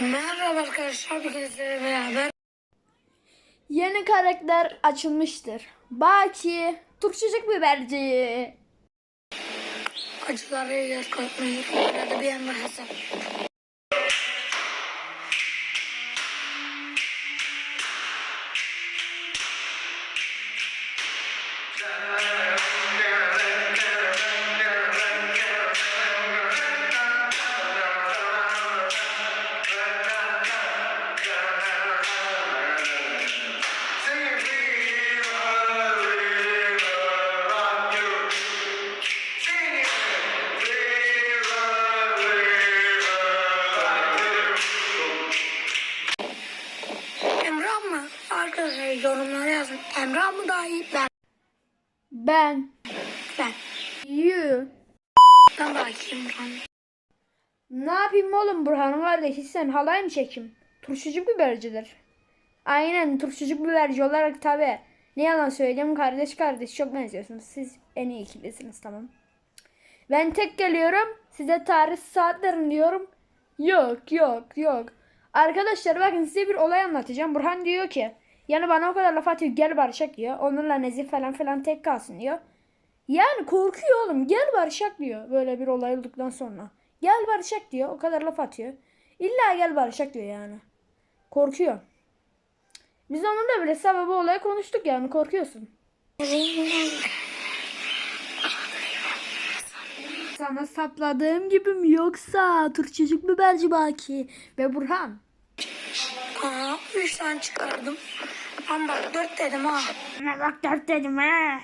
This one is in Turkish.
Merhaba arkadaşlar bugün sizlerle beraber Yeni karakter açılmıştır. Baki, Turşucuk biberci. acıları yer burada bir yandan hesap. Emrah yorumlara yazın. Emrah mı daha iyi? Ben. Ben, Ben. you. Ben daha iyi Emrah. Ne yapayım oğlum Burhan'ın kardeşi sen halay mı çekeyim? Turşucuk bibercidir. Aynen turşucuk biberci olarak tabi. Ne yalan söyleyeyim kardeş kardeş çok benziyorsunuz. Siz en iyi ikilisiniz tamam. Ben tek geliyorum. Size tarih saatlerini diyorum. Yok yok yok. Arkadaşlar bakın size bir olay anlatacağım. Burhan diyor ki yani bana o kadar laf atıyor gel barışak diyor. Onunla nezih falan falan tek kalsın diyor. Yani korkuyor oğlum gel barışak diyor böyle bir olay olduktan sonra. Gel barışak diyor o kadar laf atıyor. İlla gel barışak diyor yani. Korkuyor. Biz onunla bile sababı olay konuştuk yani korkuyorsun. Sana sapladığım gibi mi yoksa Türkçecik biberci Baki ve Burhan? Aa, üç tane çıkardım. Ama bak dört dedim ha. Ne bak dert dedim he.